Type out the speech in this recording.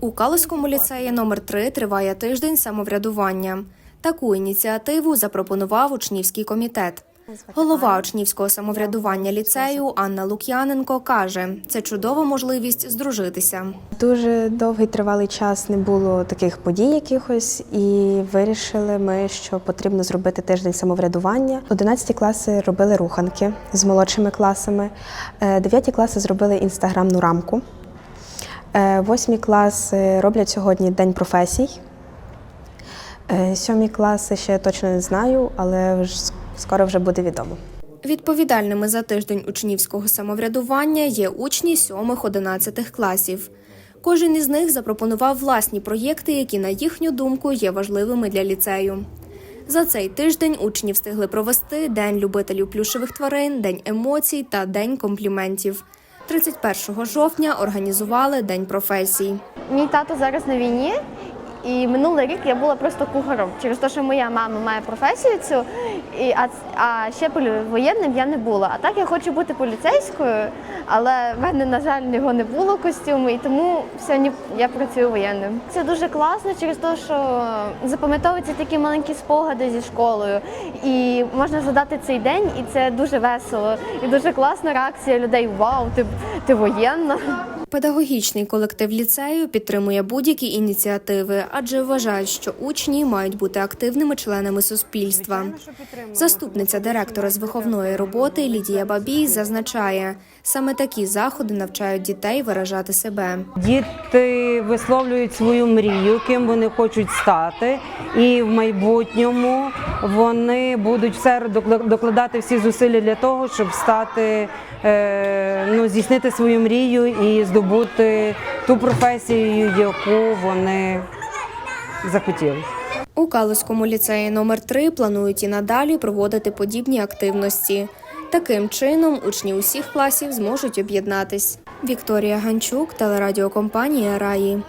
У Калузькому ліцеї номер 3 триває тиждень самоврядування. Таку ініціативу запропонував учнівський комітет. Голова учнівського самоврядування ліцею Анна Лук'яненко каже, це чудова можливість здружитися. Дуже довгий тривалий час не було таких подій якихось, і вирішили ми, що потрібно зробити тиждень самоврядування. 11 класи робили руханки з молодшими класами, 9 класи зробили інстаграмну рамку. Е, Восьмі класи роблять сьогодні День професій. Е, Сьомі класи ще точно не знаю, але скоро вже буде відомо. Відповідальними за тиждень учнівського самоврядування є учні 7-11 класів. Кожен із них запропонував власні проєкти, які, на їхню думку, є важливими для ліцею. За цей тиждень учні встигли провести День любителів плюшевих тварин, День емоцій та День компліментів. 31 жовтня організували День професій. Мій тато зараз на війні, і минулий рік я була просто кухаром через те, що моя мама має професію цю, і, а, а ще воєнним я не була. А так я хочу бути поліцейською, але в мене, на жаль, його не було костюму, і тому сьогодні я працюю воєнним. Це дуже класно через те, що запам'ятовуються такі маленькі спогади зі школою, і можна згадати цей день, і це дуже весело. І дуже класна реакція людей: Вау, ти, ти воєнна. Педагогічний колектив ліцею підтримує будь-які ініціативи, адже вважають, що учні мають бути активними членами суспільства. Заступниця директора з виховної роботи Лідія Бабій зазначає, саме такі заходи навчають дітей виражати себе. Діти висловлюють свою мрію, ким вони хочуть стати, і в майбутньому вони будуть все докла- докладати всі зусилля для того, щоб стати, е, ну, здійснити свою мрію і здобути ту професію, яку вони захотіли. У Калуському ліцеї номер 3 планують і надалі проводити подібні активності. Таким чином, учні усіх класів зможуть об'єднатись. Вікторія Ганчук, телерадіокомпанія Раї.